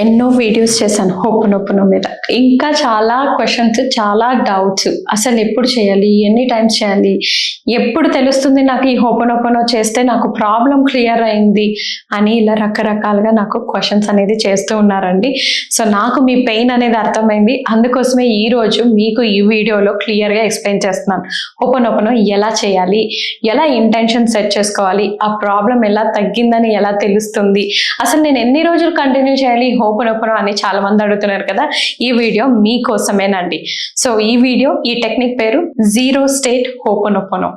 ఎన్నో వీడియోస్ చేశాను హోపనొప్పనో మీద. ఇంకా చాలా క్వశ్చన్స్ చాలా డౌట్స్ అసలు ఎప్పుడు చేయాలి? ఎన్ని టైమ్స్ చేయాలి? ఎప్పుడు తెలుస్తుంది నాకు ఈ హోపనొప్పనో చేస్తే నాకు ప్రాబ్లం క్లియర్ అయింది? అని ఇలా రకరకాలుగా నాకు క్వశ్చన్స్ అనేది చేస్తూ ఉన్నారండి. సో నాకు మీ పెయిన్ అనేది అర్థమైంది. అందుకోసమే ఈరోజు మీకు ఈ వీడియోలో క్లియర్గా ఎక్స్ప్లెయిన్ చేస్తున్నాను. హోపనొప్పనో ఎలా చేయాలి? ఎలా ఇంటెన్షన్ సెట్ చేసుకోవాలి? ఆ ప్రాబ్లం ఎలా తగ్గిందని ఎలా తెలుస్తుంది? అసలు నేను ఎన్ని రోజులు కంటిన్యూ చేయాలి? ఓపెన్ ఓపెన్ అని చాలా మంది అడుగుతున్నారు కదా ఈ వీడియో మీకోసమేనండి. సో ఈ వీడియో ఈ టెక్నిక్ పేరు zero state open ఓపెనో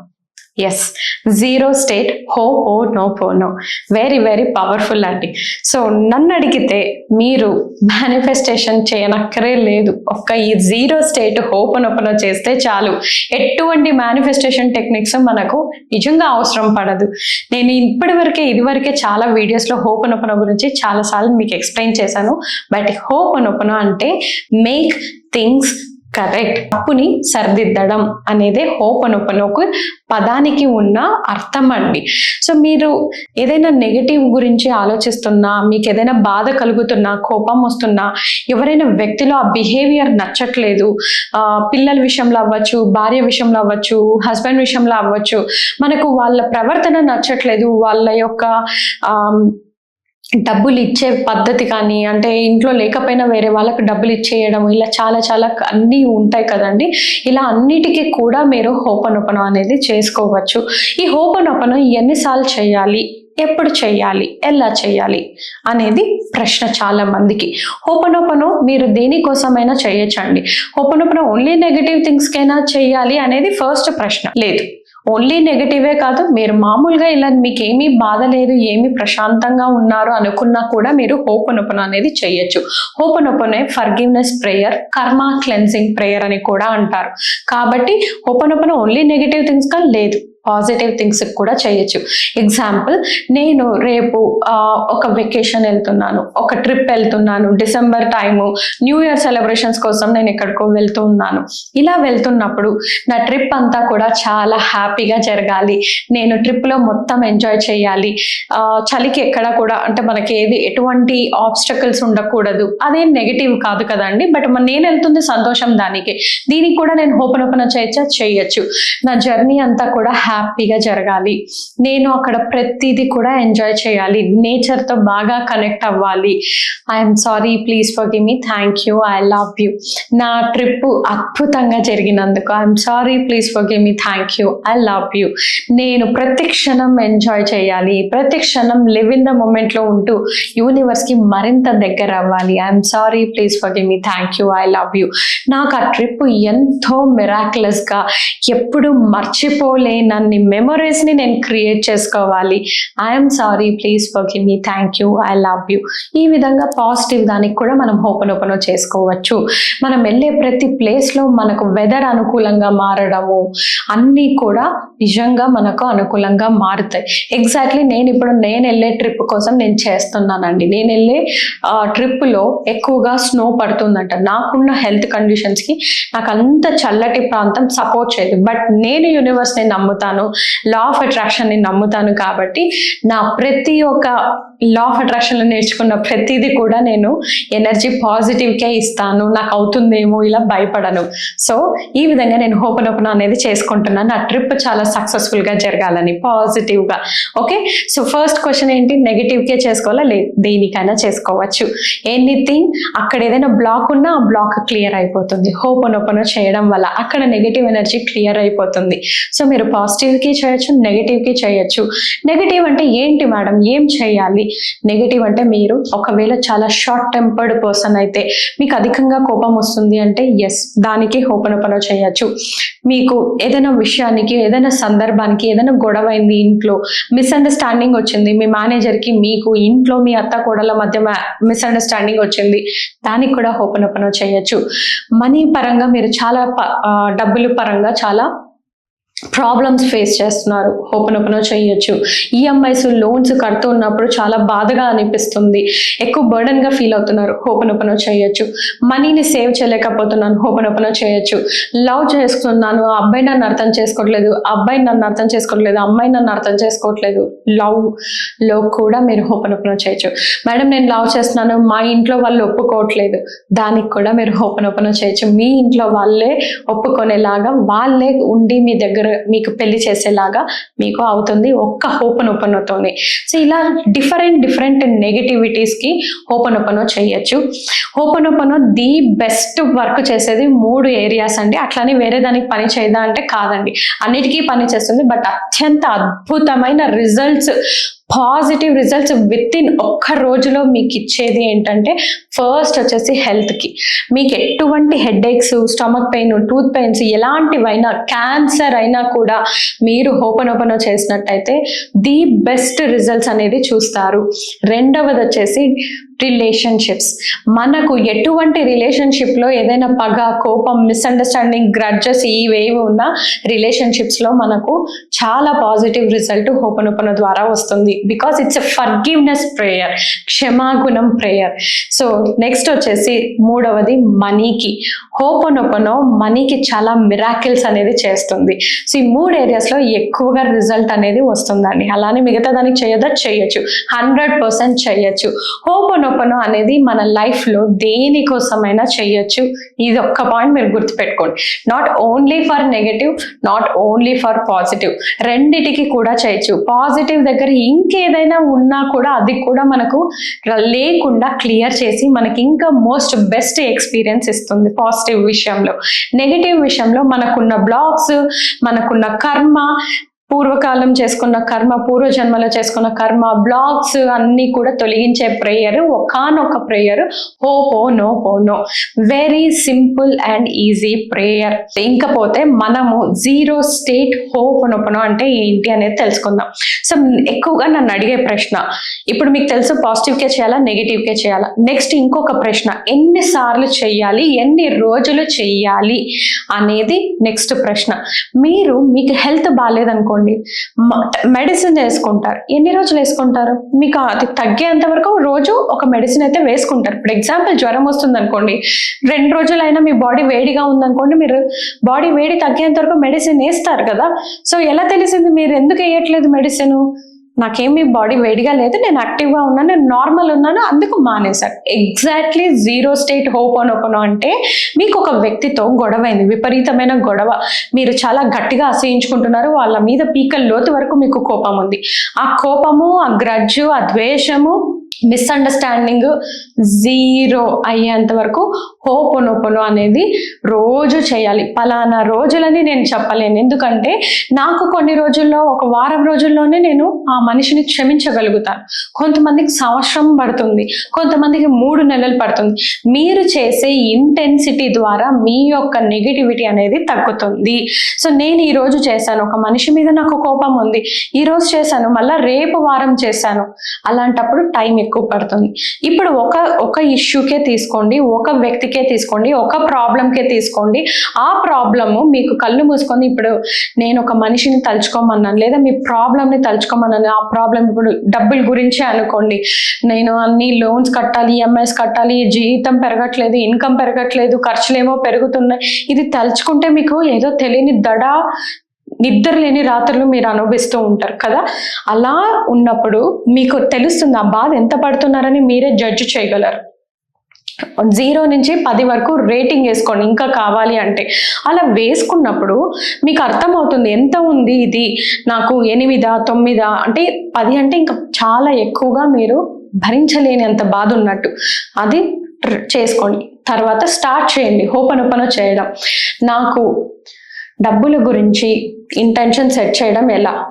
yes zero state హో ఓ నో పోనో వెరీ వెరీ పవర్ఫుల్ అండి సో నన్ను అడిగితే మీరు మేనిఫెస్టేషన్ చేయనక్కరే లేదు. ఒక్క ఈ జీరో స్టేట్ హోపనొప్పనో చేస్తే చాలు. ఎటువంటి మేనిఫెస్టేషన్ టెక్నిక్స్ మనకు నిజంగా అవసరం పడదు. నేను ఇప్పటివరకే ఇదివరకే చాలా వీడియోస్లో హోపనొప్పనో గురించి చాలాసార్లు మీకు ఎక్స్ప్లెయిన్ చేశాను. బట్ హోపనొప్పనో అంటే మేక్ థింగ్స్ కరెక్ట్ అప్పుని సరిదిద్దడం అనేదే హోపనొప్పనోకు పదానికి ఉన్న అర్థం అండి. సో మీరు ఏదైనా నెగటివ్ గురించి ఆలోచిస్తున్నా మీకు ఏదైనా బాధ కలుగుతున్నా కోపం వస్తున్నా ఎవరైనా వ్యక్తిలో ఆ బిహేవియర్ నచ్చట్లేదు పిల్లల విషయంలో అవ్వచ్చు భార్య విషయంలో అవ్వచ్చు హస్బెండ్ విషయంలో అవ్వచ్చు మనకు వాళ్ళ ప్రవర్తన నచ్చట్లేదు వాళ్ళ యొక్క డబ్బులు ఇచ్చే పద్ధతి కానీ అంటే ఇంట్లో లేకపోయినా వేరే వాళ్ళకి డబ్బులు ఇచ్చేయడం ఇలా చాలా చాలా అన్నీ ఉంటాయి కదండి. ఇలా అన్నిటికీ కూడా మీరు హోపనొపనం అనేది చేసుకోవచ్చు. ఈ హోపనొపనం ఎన్నిసార్లు చేయాలి ఎప్పుడు చేయాలి ఎలా చేయాలి అనేది ప్రశ్న చాలా మందికి. హోపనోపనో మీరు దేనికోసమైనా చేయొచ్చండి. హోపనోపనో ఓన్లీ నెగటివ్ థింగ్స్కైనా చేయాలి అనేది ఫస్ట్ ప్రశ్న. లేదు. ఓన్లీ నెగటివే కాదు మీరు మామూలుగా ఇలా మీకు ఏమీ బాధ లేదు ఏమీ ప్రశాంతంగా ఉన్నారు అనుకున్నా కూడా మీరు హోపనొపన అనేది చేయొచ్చు. హోపనొపనే forgiveness prayer karma cleansing prayer అని కూడా అంటారు. కాబట్టి హోపనొపన ఓన్లీ నెగిటివ్ థింగ్స్గా లేదు. పాజిటివ్ థింగ్స్ కూడా చేయొచ్చు. ఎగ్జాంపుల్ నేను రేపు ఒక వెకేషన్ వెళ్తున్నాను ఒక ట్రిప్ వెళ్తున్నాను December time new year celebrations కోసం నేను ఎక్కడికో వెళ్తూ ఉన్నాను. ఇలా వెళ్తున్నప్పుడు నా ట్రిప్ అంతా కూడా చాలా హ్యాపీగా జరగాలి. నేను ట్రిప్లో మొత్తం ఎంజాయ్ చేయాలి. చలికి ఎక్కడ కూడా అంటే మనకి ఏది ఎటువంటి ఆబ్స్టకల్స్ ఉండకూడదు. అదేం నెగిటివ్ కాదు కదండి బట్ నేను వెళ్తుంది సంతోషం దానికి. దీనికి కూడా నేను హోపనోపన చేయొచ్చా చేయొచ్చు. నా జర్నీ అంతా కూడా హ్యాపీగా జరగాలి. నేను అక్కడ ప్రతిదీ కూడా ఎంజాయ్ చేయాలి. నేచర్తో బాగా కనెక్ట్ అవ్వాలి. I'm sorry please forgive me thank you I love you నా ట్రిప్ అద్భుతంగా జరిగినందుకు I'm sorry please forgive me thank you I love you నేను ప్రతి క్షణం ఎంజాయ్ చేయాలి. ప్రతి క్షణం లివ్ ఇన్ ద మూమెంట్లో ఉంటూ యూనివర్స్కి మరింత దగ్గర అవ్వాలి. I'm sorry please forgive me thank you I love you నాకు ఆ ట్రిప్ ఎంతో మిరాక్యులస్గా ఎప్పుడు మర్చిపోలేనన్ని మెమరీస్ని నేను క్రియేట్ చేసుకోవాలి. I'm sorry please forgive me thank you I love you ఈ విధంగా పాజిటివ్ దానికి కూడా మనం ఓపెన్ ఓపెన్ చేసుకోవచ్చు. మనం వెళ్ళే ప్రతి ప్లేస్లో మనకు వెదర్ అనుకూలంగా మారడము అన్నీ కూడా నిజంగా మనకు అనుకూలంగా మారుతాయి. ఎగ్జాక్ట్లీ నేను ఇప్పుడు నేను వెళ్ళే ట్రిప్ కోసం నేను చేస్తున్నానండి. నేను వెళ్ళే ట్రిప్లో ఎక్కువగా స్నో పడుతుందంట. నాకున్న హెల్త్ కండిషన్స్కి నాకు అంత చల్లటి ప్రాంతం సపోర్ట్ చేయదు. బట్ నేను యూనివర్స్ని నమ్ముతాను. లా ఆఫ్ అట్రాక్షన్ని నమ్ముతాను కాబట్టి నా ప్రతి ఒక్క లా ఆఫ్ అట్రాక్షన్లో నేర్చుకున్న ప్రతిదీ కూడా నేను ఎనర్జీ పాజిటివ్కే ఇస్తాను. నాకు అవుతుందేమో ఇలా భయపడను. సో ఈ విధంగా నేను హోపన్ ఓపెన్ అనేది చేసుకుంటున్నాను నా ట్రిప్ చాలా సక్సెస్ఫుల్గా జరగాలని పాజిటివ్గా ఓకే సో ఫస్ట్ క్వశ్చన్ ఏంటి? నెగిటివ్కే చేసుకోవాలా? లేదు దేనికైనా చేసుకోవచ్చు. ఎనీథింగ్ అక్కడ ఏదైనా బ్లాక్ ఉన్నా ఆ బ్లాక్ క్లియర్ అయిపోతుంది. హోపన్ ఓపెన్ చేయడం వల్ల అక్కడ నెగిటివ్ ఎనర్జీ క్లియర్ అయిపోతుంది. సో మీరు పాజిటివ్ పాజిటివ్కి చేయొచ్చు నెగిటివ్కి చేయొచ్చు. నెగిటివ్ అంటే ఏంటి మేడం ఏం చేయాలి? నెగిటివ్ అంటే మీరు ఒకవేళ చాలా షార్ట్ టెంపర్డ్ పర్సన్ అయితే మీకు అధికంగా కోపం వస్తుంది అంటే ఎస్ దానికి హోపనపన చేయొచ్చు. మీకు ఏదైనా విషయానికి ఏదైనా సందర్భానికి ఏదైనా గొడవ అయింది ఇంట్లో మిస్అండర్స్టాండింగ్ వచ్చింది మీ మేనేజర్కి మీకు ఇంట్లో మీ అత్త కోడల మధ్య మిస్అండర్స్టాండింగ్ వచ్చింది దానికి కూడా హోపనపన చేయొచ్చు. మనీ పరంగా మీరు చాలా డబ్బులు పరంగా చాలా ప్రాబ్లమ్స్ ఫేస్ చేస్తున్నారు. ఓపెన్ ఓపెన్ చేయొచ్చు. ఈఎంఐస్ లోన్స్ కడుతూ ఉన్నప్పుడు చాలా బాధగా అనిపిస్తుంది. ఎక్కువ burden గా ఫీల్ అవుతున్నారు. ఓపెన్ ఓపెన్ చేయొచ్చు. మనీని సేవ్ చేయలేకపోతున్నాను. ఓపెన్ ఓపెన్ చేయొచ్చు. లవ్ చేసుకున్నాను ఆ అబ్బాయి నన్ను అర్థం చేసుకోవట్లేదు. అబ్బాయి నన్ను అర్థం చేసుకోవట్లేదు. అమ్మాయి నన్ను అర్థం చేసుకోవట్లేదు. లవ్లో కూడా మీరు ఓపెన్ ఓపెన్ చేయొచ్చు. మేడం నేను లవ్ చేస్తున్నాను. మా ఇంట్లో వాళ్ళు ఒప్పుకోవట్లేదు. దానికి కూడా మీరు ఓపెన్ ఓపెన్ చేయొచ్చు. మీ ఇంట్లో వాళ్ళే ఒప్పుకునేలాగా వాళ్ళే ఉండి మీ దగ్గర మీకు పెళ్ళి చేసేలాగా మీకు అవుతుంది. ఒక్క ఓపెన్ ఓపెన్ అవుతుంది. సో ఇలా డిఫరెంట్ డిఫరెంట్ నెగటివిటీస్కి ఓపెన్ ఓపెన్ చేయొచ్చు. Open open the best work చేసేది మూడు ఏరియాస్ అండి. అట్లానే వేరే దానికి పని చేయదా అంటే కాదండి. అన్నిటికీ పని చేస్తుంది. బట్ అత్యంత అద్భుతమైన results positive results within ఒక్క రోజులో మీకు ఇచ్చేది ఏంటంటే ఫస్ట్ వచ్చేసి హెల్త్కి మీకు ఎటువంటి headaches stomach pain tooth pains ఎలాంటివైనా cancer అయినా కూడా మీరు ఓపెన్ ఓపెన్ చేసినట్టయితే ది బెస్ట్ రిజల్ట్స్ అనేది చూస్తారు. రెండవది వచ్చేసి రిలేషన్షిప్స్ మనకు ఎటువంటి రిలేషన్షిప్లో ఏదైనా పగ కోపం మిస్అండర్స్టాండింగ్ గ్రడ్జెస్ ఇవేవి ఉన్నా రిలేషన్షిప్స్లో మనకు చాలా పాజిటివ్ రిజల్ట్ హోపనుపన ద్వారా వస్తుంది. Because it's a forgiveness prayer క్షమాగుణం ప్రేయర్ సో నెక్స్ట్ వచ్చేసి మూడవది మనీకి. ఓపెన్ మనీకి చాలా మిరాకిల్స్ అనేది చేస్తుంది. సో ఈ మూడు ఏరియాస్లో ఎక్కువగా రిజల్ట్ అనేది వస్తుందండి. అలానే మిగతా దానికి చేయదా చేయొచ్చు. హండ్రెడ్ పర్సెంట్ చేయొచ్చు. ఓపెన్ ఓపెన్ అనేది మన లైఫ్లో దేనికోసమైనా చేయొచ్చు. ఇది ఒక్క పాయింట్ మీరు గుర్తుపెట్టుకోండి. Not only for negative not only for positive రెండిటికి కూడా చేయొచ్చు. పాజిటివ్ దగ్గర ఇంకేదైనా ఉన్నా కూడా అది కూడా మనకు లేకుండా క్లియర్ చేసి మనకి ఇంకా మోస్ట్ బెస్ట్ ఎక్స్పీరియన్స్ ఇస్తుంది పాజిటివ్ విషయంలో. నెగటివ్ విషయంలో మనకున్న బ్లాగ్స్ మనకున్న కర్మ పూర్వకాలం చేసుకున్న కర్మ పూర్వ జన్మలో చేసుకున్న కర్మ బ్లాగ్స్ అన్నీ కూడా తొలగించే ప్రేయర్ ఒకనొక ప్రేయర్ హో హో నో హో no. Very simple and easy prayer ఇంకపోతే మనము జీరో స్టేట్ హోపనొపనో అంటే ఏంటి అనేది తెలుసుకుందాం. సో ఎక్కువగా నన్ను అడిగే ప్రశ్న ఇప్పుడు మీకు తెలుసు పాజిటివ్కే చేయాలా నెగిటివ్కే చేయాలా? నెక్స్ట్ ఇంకొక ప్రశ్న ఎన్నిసార్లు చేయాలి ఎన్ని రోజులు చెయ్యాలి అనేది నెక్స్ట్ ప్రశ్న. మీరు మీకు హెల్త్ బాగాలేదనుకోండి మెడిసిన్ వేసుకుంటారు. ఎన్ని రోజులు వేసుకుంటారు? మీకు అది తగ్గేంత వరకు రోజు ఒక మెడిసిన్ అయితే వేసుకుంటారు. ఇప్పుడు ఎగ్జాంపుల్ జ్వరం వస్తుంది అనుకోండి రెండు రోజులైనా మీ బాడీ వేడిగా ఉందనుకోండి మీరు బాడీ వేడి తగ్గేంత వరకు మెడిసిన్ వేస్తారు కదా. సో ఎలా తెలిసింది మీరు ఎందుకు వేయట్లేదు మెడిసిన్ నాకేమి బాడీ వేడిగా లేదు నేను యాక్టివ్గా ఉన్నాను నేను నార్మల్ ఉన్నాను అందుకు మానేశాను. ఎగ్జాక్ట్లీ జీరో స్టేట్ హోప్ అని ఓపెన్ అంటే మీకు ఒక వ్యక్తితో గొడవ అయింది విపరీతమైన గొడవ. మీరు చాలా గట్టిగా అసహించుకుంటున్నారు వాళ్ళ మీద పీకల లోతు వరకు మీకు కోపం ఉంది. ఆ కోపము ఆ గ్రడ్జు ఆ ద్వేషము మిస్అండర్స్టాండింగ్ జీరో అయ్యేంత వరకు హోపొనొపొను అనేది రోజు చేయాలి. పలానా రోజులని నేను చెప్పలేను. ఎందుకంటే నాకు కొన్ని రోజుల్లో ఒక వారం రోజుల్లోనే నేను ఆ మనిషిని క్షమించగలుగుతాను. కొంతమందికి సంవత్సరం పడుతుంది. కొంతమందికి మూడు నెలలు పడుతుంది. మీరు చేసే ఇంటెన్సిటీ ద్వారా మీ యొక్క నెగిటివిటీ అనేది తగ్గుతుంది. సో నేను ఈరోజు చేశాను. ఒక మనిషి మీద నాకు కోపం ఉంది. ఈరోజు చేశాను. మళ్ళీ రేపు వారం చేశాను. అలాంటప్పుడు టైం ఎక్కువ పడుతుంది ఇప్పుడు ఒక ఒక ఇష్యూకే తీసుకోండి ఒక వ్యక్తికే తీసుకోండి ఒక ప్రాబ్లంకే తీసుకోండి. ఆ ప్రాబ్లము మీకు కళ్ళు మూసుకొని ఇప్పుడు నేను ఒక మనిషిని తలుచుకోమన్నాను లేదా మీ ప్రాబ్లమ్ని తలుచుకోమన్నాను ఆ ప్రాబ్లం ఇప్పుడు డబ్బుల గురించే అనుకోండి. నేను అన్ని లోన్స్ కట్టాలి ఈఎంఐస్ కట్టాలి జీతం పెరగట్లేదు ఇన్కమ్ పెరగట్లేదు ఖర్చులేమో పెరుగుతున్నాయి. ఇది తలుచుకుంటే మీకు ఏదో తెలియని దడ నిద్ర లేని రాత్రులు మీరు అనుభవిస్తూ ఉంటారు కదా? అలా ఉన్నప్పుడు మీకు తెలుస్తుంది ఆ బాధ ఎంత పడుతున్నారని మీరే జడ్జ్ చేయగలరు? జీరో నుంచి పది వరకు రేటింగ్ వేసుకోండి ఇంకా కావాలి అంటే. అలా వేసుకున్నప్పుడు మీకు అర్థమవుతుంది ఎంత ఉంది ఇది? నాకు ఎనిమిదా తొమ్మిదా అంటే పది అంటే ఇంకా చాలా ఎక్కువగా మీరు భరించలేనంత బాధ ఉన్నట్టు. అది చేసుకోండి. తర్వాత స్టార్ట్ చేయండి ఓపెన్ ఓపెన్ చేయడం. నాకు డబ్బుల గురించి ఇంటెన్షన్ సెట్ చేయడం ఎలా?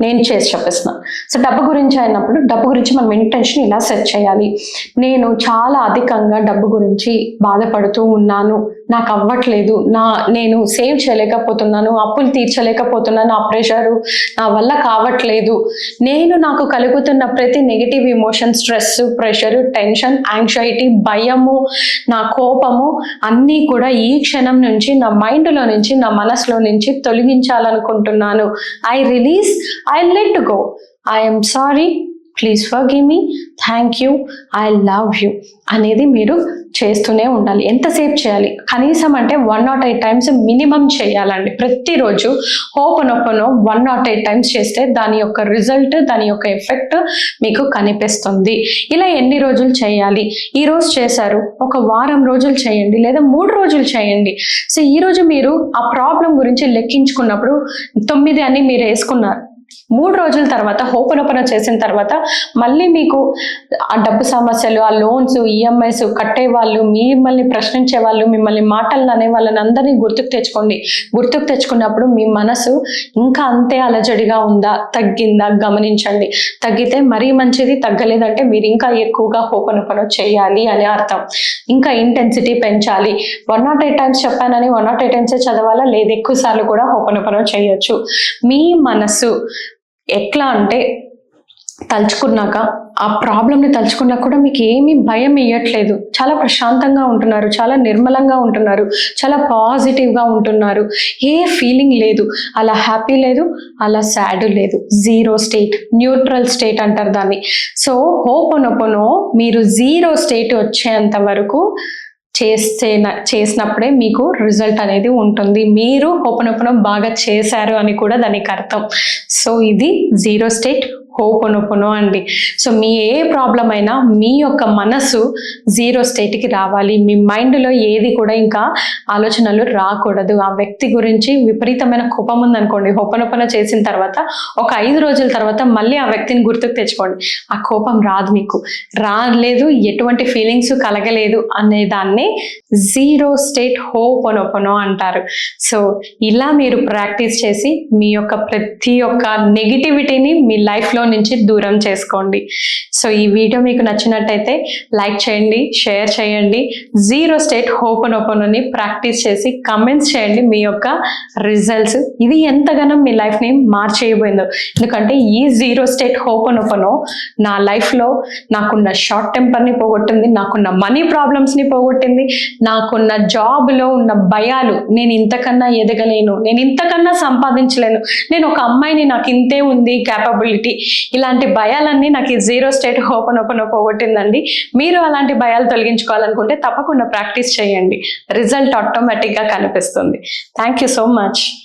నేను చేసి చెప్పేస్తున్నా. సో డబ్బు గురించి అయినప్పుడు డబ్బు గురించి మనం ఇంటెన్షన్ ఇలా సెట్ చేయాలి? నేను చాలా అధికంగా డబ్బు గురించి బాధపడుతూ ఉన్నాను. నాకు అవ్వట్లేదు నా నేను సేవ్ చేయలేకపోతున్నాను అప్పులు తీర్చలేకపోతున్నాను నా ప్రెషరు నా వల్ల కావట్లేదు. నేను నాకు కలుగుతున్న ప్రతి negative emotion stress pressure tension anxiety భయము నా కోపము అన్నీ కూడా ఈ క్షణం నుంచి నా మైండ్లో నుంచి నా మనసులో నుంచి తొలగించాలనుకుంటున్నాను. I release I let go. I'm sorry. Please forgive me. Thank you. I love you. అనేది మీరు చేస్తూనే ఉండాలి. ఎంతసేపు చేయాలి? కనీసం అంటే one nought eight times minimum చేయాలండి. ప్రతిరోజు ఓపెన్ వన్ నాట్ ఎయిట్ టైమ్స్ చేస్తే దాని యొక్క రిజల్ట్ దాని యొక్క ఎఫెక్ట్ మీకు కనిపిస్తుంది. ఇలా ఎన్ని రోజులు చేయాలి? ఈ రోజు చేశారు ఒక వారం రోజులు చేయండి లేదా మూడు రోజులు చేయండి. సో ఈ రోజు మీరు ఆ ప్రాబ్లం గురించి లెక్కించుకున్నప్పుడు తొమ్మిది అని మీరు వేసుకున్నారు. మూడు రోజుల తర్వాత ఓపెన్ చేసిన తర్వాత మళ్ళీ మీకు ఆ డబ్బు సమస్యలు ఆ లోన్స్ ఈఎంఐస్ కట్టే వాళ్ళు మిమ్మల్ని ప్రశ్నించే వాళ్ళు మిమ్మల్ని మాటలు అనే వాళ్ళని అందరినీ గుర్తుకు తెచ్చుకోండి. గుర్తుకు తెచ్చుకున్నప్పుడు మీ మనసు ఇంకా అంతే అలజడిగా ఉందా తగ్గిందా గమనించండి. తగ్గితే మరీ మంచిది తగ్గలేదంటే మీరు ఇంకా ఎక్కువగా ఓపెన్ చేయాలి అని అర్థం. ఇంకా ఇంటెన్సిటీ పెంచాలి. వన్ నాట్ ఎయిట్ టైమ్స్ చెప్పానని వన్ నాట్ ఎయిట్ టైమ్స్ చదవాలా లేదు ఎక్కువ సార్లు కూడా ఓపెన్ చేయొచ్చు. మీ మనసు ఎట్లా అంటే తలుచుకున్నాక ఆ ప్రాబ్లమ్ని తలుచుకున్నా కూడా మీకు ఏమీ భయం ఇవ్వట్లేదు చాలా ప్రశాంతంగా ఉంటున్నారు చాలా నిర్మలంగా ఉంటున్నారు చాలా పాజిటివ్గా ఉంటున్నారు. ఏ ఫీలింగ్ లేదు. అలా హ్యాపీ లేదు అలా సాడ్ లేదు. జీరో స్టేట్ న్యూట్రల్ స్టేట్ అంటారు దాన్ని. సో హోపనొపనో మీరు జీరో స్టేట్ వచ్చేంత వరకు చేస్తే చేసినప్పుడే మీకు రిజల్ట్ అనేది ఉంటుంది. మీరు ఓపెన్ బాగా చేశారు అని కూడా దానికి అర్థం. సో ఇది జీరో స్టేట్ హోపనొపనో అండి. సో మీ ఏ ప్రాబ్లం అయినా మీ యొక్క మనసు జీరో స్టేట్కి రావాలి. మీ మైండ్లో ఏది కూడా ఇంకా ఆలోచనలు రాకూడదు. ఆ వ్యక్తి గురించి విపరీతమైన కోపం ఉందనుకోండి హోపనొపన చేసిన తర్వాత ఒక ఐదు రోజుల తర్వాత మళ్ళీ ఆ వ్యక్తిని గుర్తుకు తెచ్చుకోండి. ఆ కోపం రాదు మీకు. రాలేదు ఎటువంటి ఫీలింగ్స్ కలగలేదు అనే దాన్ని జీరో స్టేట్ హోపనొపనో అంటారు. సో ఇలా మీరు ప్రాక్టీస్ చేసి మీ యొక్క ప్రతి ఒక్క నెగిటివిటీని మీ లైఫ్లో నుంచి దూరం చేసుకోండి. సో ఈ వీడియో మీకు నచ్చినట్టయితే లైక్ చేయండి షేర్ చేయండి. జీరో స్టేట్ ఓపెన్ ఓపెన్ అని ప్రాక్టీస్ చేసి కమెంట్స్ చేయండి మీ యొక్క రిజల్ట్స్. ఇది ఎంతగానో మీ లైఫ్ని మార్చేయబోయిందో. ఎందుకంటే ఈ జీరో స్టేట్ ఓపెన్ ఓపెన్ నా లైఫ్లో నాకున్న షార్ట్ టెంపర్ని పోగొట్టింది నాకున్న మనీ ప్రాబ్లమ్స్ని పోగొట్టింది నాకున్న జాబ్లో ఉన్న భయాలు నేను ఇంతకన్నా ఎదగలేను నేను ఇంతకన్నా సంపాదించలేను. నేను ఒక అమ్మాయిని నాకు ఇంతే ఉంది క్యాపబిలిటీ ఇలాంటి భయాలన్నీ నాకు ఈ జీరో స్టేట్ ఓపెన్ ఓపెన్ పోగొట్టిందండి. మీరు అలాంటి భయాలు తొలగించుకోవాలనుకుంటే తప్పకుండా ప్రాక్టీస్ చేయండి. రిజల్ట్ ఆటోమేటిక్గా కనిపిస్తుంది. Thank you so much.